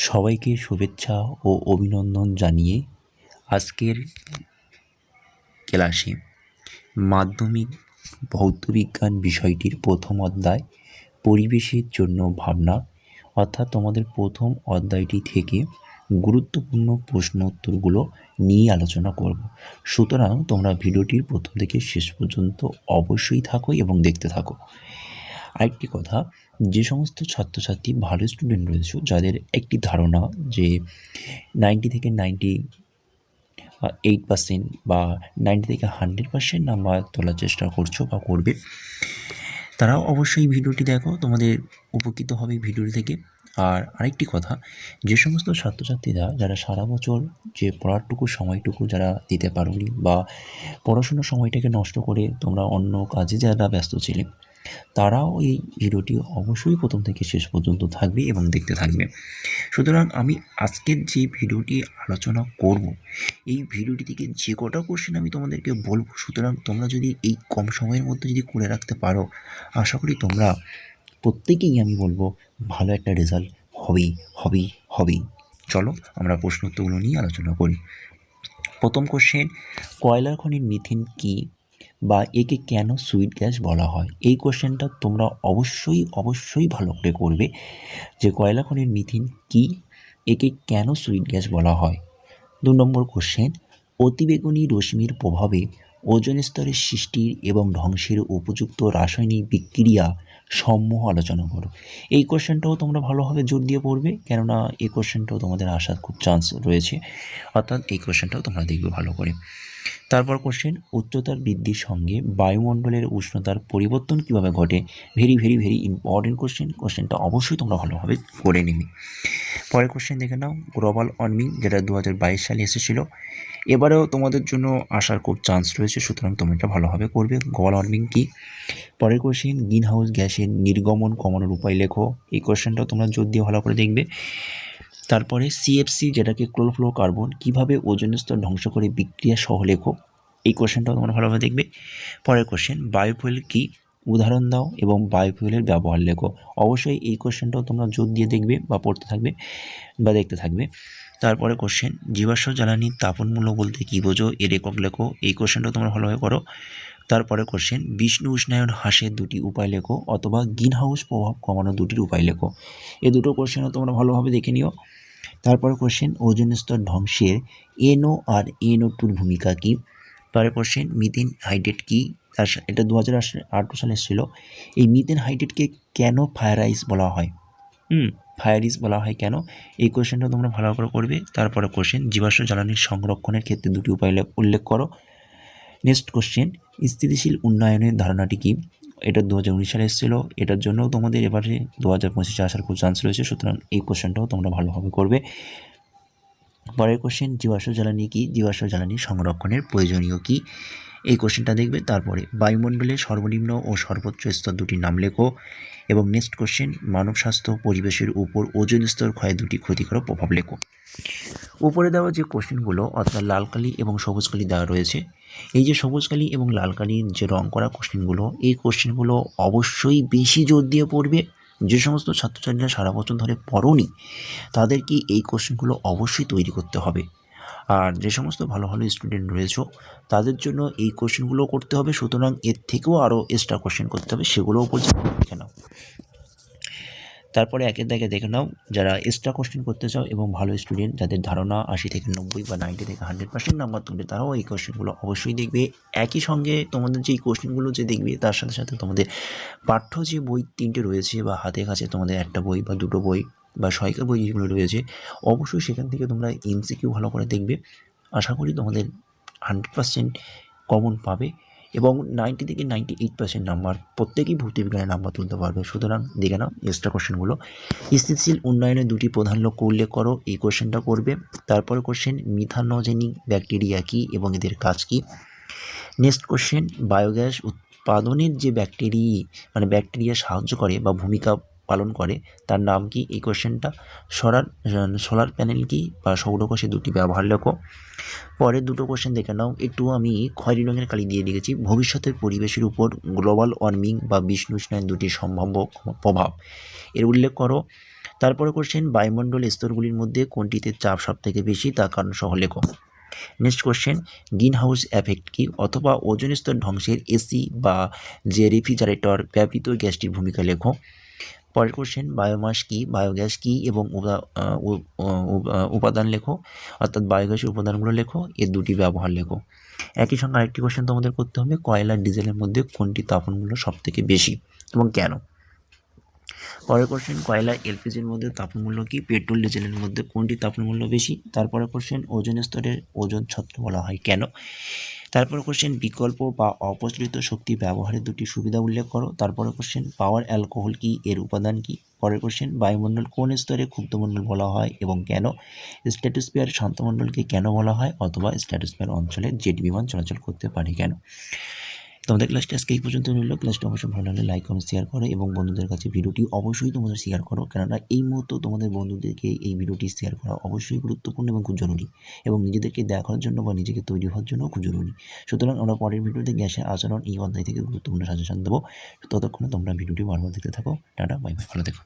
সবাইকে শুভেচ্ছা ও অভিনন্দন জানিয়ে আজকের ক্লাসে মাধ্যমিক ভৌতবিজ্ঞান বিষয়টির প্রথম অধ্যায়, পরিবেশের জন্য ভাবনা। অর্থাৎ তোমাদের প্রথম অধ্যায়টি থেকে গুরুত্বপূর্ণ প্রশ্ন উত্তরগুলো নিয়ে আলোচনা করব। সুতরাং তোমরা ভিডিওটির প্রথম থেকে শেষ পর্যন্ত অবশ্যই থাকো এবং দেখতে থাকো। আরেকটি কথা যে সমস্ত ছাত্রছাত্রী, ভালো স্টুডেন্ট রয়েছে, যাদের একটি ধারণা যে নাইনটি থেকে নাইনটি এইট পার্সেন্ট বা নাইনটি থেকে হান্ড্রেড পার্সেন্ট নাম্বার তোলার চেষ্টা করছ বা করবে তারাও অবশ্যই ভিডিওটি দেখো, তোমাদের উপকৃত হবে ভিডিওটি থেকে। আর আরেকটি কথা, যে সমস্ত ছাত্রছাত্রীরা যারা সারা বছর যে পড়ারটুকু সময়টুকু যারা দিতে পারোনি বা পড়াশোনার সময়টাকে নষ্ট করে তোমরা অন্য কাজে যারা ব্যস্ত ছিলে তারাও এই ভিডিওটি অবশ্যই প্রথম থেকে শেষ পর্যন্ত থাকবে এবং দেখতে থাকবে। সুতরাং আমি আজকের যে ভিডিওটি আলোচনা করব, এই ভিডিওটি থেকে যে কটা কোশ্চেন আমি তোমাদেরকে বলব, সুতরাং তোমরা যদি এই কম সময়ের মধ্যে যদি করে রাখতে পারো, আশা করি তোমরা প্রত্যেকেই আমি বলব ভালো একটা রেজাল্ট হবেই হবেই হবেই। চলো আমরা প্রশ্ন উত্তরগুলো নিয়ে আলোচনা করি। প্রথম কোশ্চেন কয়লার খনির মিথেন কী? বা একে কেন সুইট গ্যাস বলা হয়? এই কোশ্চেনটা তোমরা অবশ্যই অবশ্যই ভালো করে করবে যে কয়লা খনির মিথেন কী, একে কেন সুইট গ্যাস বলা হয়? দু নম্বর কোশ্চেন অতিবেগুনি রশ্মির প্রভাবে ওজন স্তরের সৃষ্টির এবং ধ্বংসের উপযুক্ত রাসায়নিক বিক্রিয়া সমূহ আলোচনা করো। এই কোশ্চেনটাও তোমরা ভালোভাবে জোর দিয়ে পড়বে, কেননা এই কোশ্চেনটাও তোমাদের আসার খুব চান্স রয়েছে। অর্থাৎ এই কোশ্চেনটাও তোমরা দেখবে ভালো করে। তারপর কোশ্চেন উচ্চতার বৃদ্ধির সঙ্গে বায়ুমণ্ডলের উষ্ণতার পরিবর্তন কীভাবে ঘটে? Very very very important question কোশ্চেনটা অবশ্যই তোমরা ভালোভাবে করে নেবে। পরের কোশ্চেন দেখে নাও গ্লোবাল ওয়ার্মিং যেটা দু হাজার বাইশ সালে এসেছিল, এবারেও তোমাদের জন্য আসার খুব চান্স রয়েছে, সুতরাং তোমরা এটা ভালোভাবে করবে। গ্লোবাল ওয়ার্মিং কী? পরের কোশ্চেন গ্রিন হাউস গ্যাসের নির্গমন কমানোর উপায় লেখো। এই কোশ্চেনটাও তোমরা জোর দিয়ে ভালো করে দেখবে। তারপরে সিএফসি যেটাকে ক্লোরোফ্লো কার্বন কীভাবে ওজন স্তর ধ্বংস করে বিক্রিয়া সহ লেখো, এই কোশ্চেনটাও তোমরা ভালোভাবে দেখবে। পরের কোশ্চেন বায়োফুয়েল কী? উদাহরণ দাও এবং বায়োফুয়েলের ব্যবহার লেখো। অবশ্যই এই কোশ্চেনটাও তোমরা জোর দিয়ে দেখবে বা পড়তে থাকবে বা দেখতে থাকবে। তারপরে কোশ্চেন জীবাশ্ম জ্বালানির তাপনমূল্য বলতে কী বোঝো? এর একক লেখো। এই কোশ্চেনটাও তোমরা ভালোভাবে করো। তারপরে কোশ্চেন বিষ্ণু উষ্ণায়ন হ্রাসের দুটি উপায় লেখো অথবা গ্রিন হাউস প্রভাব কমানোর দুটির উপায় লেখো। এই দুটো কোশ্চেনও তোমরা ভালোভাবে দেখে নিও। তারপরে কোশ্চেন ওজন স্তর ধ্বংসের এনও আর এনও টুর ভূমিকা কী? পরের কোশ্চেন মিথেন হাইড্রেট কী? তার এটা দু হাজার আঠারো সালে এসেছিল। এই মিথেন হাইড্রেটকে কেন ফায়ার আইস বলা হয়? হুম ফায়ার ইস বলা হয় কেন? এই কোশ্চেনটা তোমরা ভালো করে করবে তারপরে কোশ্চেন জীবাশ্ম জ্বালানির সংরক্ষণের ক্ষেত্রে দুটি উপায় উল্লেখ করো। নেক্সট কোশ্চেন স্থিতিশীল উন্নয়নের ধারণাটি কি? এটা দু হাজার উনিশ সালে এসেছিল। এটার জন্যও তোমাদের এবারে দু হাজার পঁচিশে আসার খুব চান্স রয়েছে। সুতরাং এই কোশ্চেনটাও তোমরা ভালোভাবে করবে। পরের কোশ্চেন জীবাশ্ম জ্বালানি কি? জীবাশ্ম জ্বালানি সংরক্ষণের প্রয়োজনীয় কি? এই কোশ্চেনটা দেখবে, তারপরে বায়ুমণ্ডলের সর্বনিম্ন ও সর্বোচ্চ স্তর দুটি নাম লেখো এবং নেক্সট কোশ্চেন মানব স্বাস্থ্য পরিবেশের উপর ওজন স্তর ক্ষয়ে দুটি ক্ষতিকর প্রভাব লেখো। উপরে দেওয়া যে কোশ্চেনগুলো অর্থাৎ লাল কালি এবং সবুজ কালি দেওয়া রয়েছে, এই যে সবুজ কালি এবং লাল কালির যে রং করা কোশ্চেনগুলো এই কোশ্চেনগুলো অবশ্যই বেশি জোর দিয়ে পড়বে। যে সমস্ত ছাত্রছাত্রীরা সারা বছর ধরে পড়নি তাদেরকে এই কোশ্চেনগুলো অবশ্যই তৈরি করতে হবে। আর যে সমস্ত ভালো ভালো স্টুডেন্ট রয়েছে, তাদের জন্য এই কোশ্চেনগুলো করতে হবে, সুতরাং এর থেকেও আরও এক্সট্রা কোশ্চেন করতে হবে, সেগুলোও পর্যন্ত দেখে নাও। তারপরে একের দাগে দেখে নাও, যারা এক্সট্রা কোশ্চেন করতে চাও এবং ভালো স্টুডেন্ট যাদের ধারণা আশি থেকে নব্বই বা নাইনটি থেকে হান্ড্রেড পার্সেন্ট নাম্বার তুলবে তারাও এই কোশ্চেনগুলো অবশ্যই দেখবে। একই সঙ্গে তোমাদের যে কোশ্চেনগুলো যে দেখবে, তার সাথে সাথে তোমাদের পাঠ্য যে বই তিনটে রয়েছে বা হাতে কাছে তোমাদের একটা বই বা দুটো বই বা সহায়িকা বই যেগুলো রয়েছে, অবশ্যই সেখান থেকে তোমরা এমসিকিউ ভালো করে দেখবে। আশা করি তোমাদের হান্ড্রেড পার্সেন্ট কমন পাবে। এবং নাইনটি থেকে নাইনটি এইট পার্সেন্ট নাম্বার প্রত্যেকেই ভর্তিবিজ্ঞানের নাম্বার তুলতে পারবে। সুতরাং দেখে নাও এক্সট্রা কোশ্চেনগুলো স্থিতিশীল উন্নয়নের দুটি প্রধান লক্ষ্য উল্লেখ করো। এই কোশ্চেনটা করবে। তারপরে কোশ্চেন মিথানোজেনিক ব্যাকটেরিয়া কী এবং এদের কাজ কী? নেক্সট কোশ্চেন বায়োগ্যাস উৎপাদনের যে ব্যাকটেরি মানে ব্যাকটেরিয়া সাহায্য করে বা ভূমিকা পালন করে। তার নাম কি? এই কোশ্চেনটা সোলার সোলার প্যানেল কি বা সৌরকোষে দুটি ব্যবহার লেখো। পরের দুটো কোশ্চেন দেখে নাও। একটু আমি খয়েরি রঙের কালি দিয়ে লিখেছি ভবিষ্যতের পরিবেশের উপর গ্লোবাল ওয়ার্মিং বা বিষ্ণু উষ্ণায়ন দুটি সম্ভাব্য প্রভাব। এর উল্লেখ করো। তারপরে কোশ্চেন বায়ুমণ্ডল স্তরগুলির মধ্যে কোনটিতে চাপ সবথেকে বেশি? তার কারণ সহ লেখো। Next question greenhouse effect কি? অথবা ওজন স্তর ধ্বংসের এসি বা যে রেফ্রিজারেটর ব্যবহৃত গ্যাসটির ভূমিকা লেখো। পরের কোশ্চেন বায়োমাস কি, বায়োগ্যাস কি এবং উপাদান লেখো, অর্থাৎ বায়োগ্যাসের উপাদানগুলো লেখো, এর দুটি ব্যবহার লেখো। একই সঙ্গে আরেকটি কোশ্চেন তোমাদের করতে হবে, কয়লা ডিজেলের মধ্যে কোনটি তাপনমূল্য সবথেকে বেশি এবং কেন? পরের কোশ্চেন কয়লা এলপিজির মধ্যে তাপমূল্য কি, পেট্রোল, ডিজেলের মধ্যে কোনটি তাপমূল্য বেশি? তারপরে কোশ্চেন ওজন স্তরের ওজন ছত্র বলা হয় কেন? তারপরে কোশ্চেন বিকল্প বা অপ্রচলিত শক্তি ব্যবহারের দুটি সুবিধা উল্লেখ করো। তারপরে কোশ্চেন পাওয়ার অ্যালকোহল কি? এর উপাদান কি? পরের কোশ্চেন বায়ুমণ্ডল কোন স্তরে ক্ষুব্ধমণ্ডল বলা হয় এবং কেন? স্ট্যাটোস্পিয়ার শান্তমণ্ডলকে কেন বলা হয়? অথবা স্ট্যাটোস্পিয়ার অঞ্চলে জেট বিমান চলাচল করতে পারে কেন? তোমাদের ক্লাসটা আজকে এই পর্যন্ত রইল। ক্লাসটা অবশ্যই ভালো লাগলে লাইক কমেন্ট শেয়ার করো এবং বন্ধুদের কাছে ভিডিওটি অবশ্যই তোমাদের শেয়ার করো। কেননা এই মুহূর্তে তোমাদের বন্ধুদেরকে এই ভিডিওটি শেয়ার করা অবশ্যই গুরুত্বপূর্ণ এবং খুব জরুরি এবং নিজেদেরকে দেখার জন্য বা নিজেকে তৈরি হওয়ার জন্য খুব জরুরি। সুতরাং আমরা পরের ভিডিওতে গ্যাসের আচরণ এই অধ্যায় থেকে গুরুত্বপূর্ণ সাজেশন দেবো। ততক্ষণে তোমরা ভিডিওটি বারবার দেখতে থাকো। টাটা বাই বাই ভালো থেকো।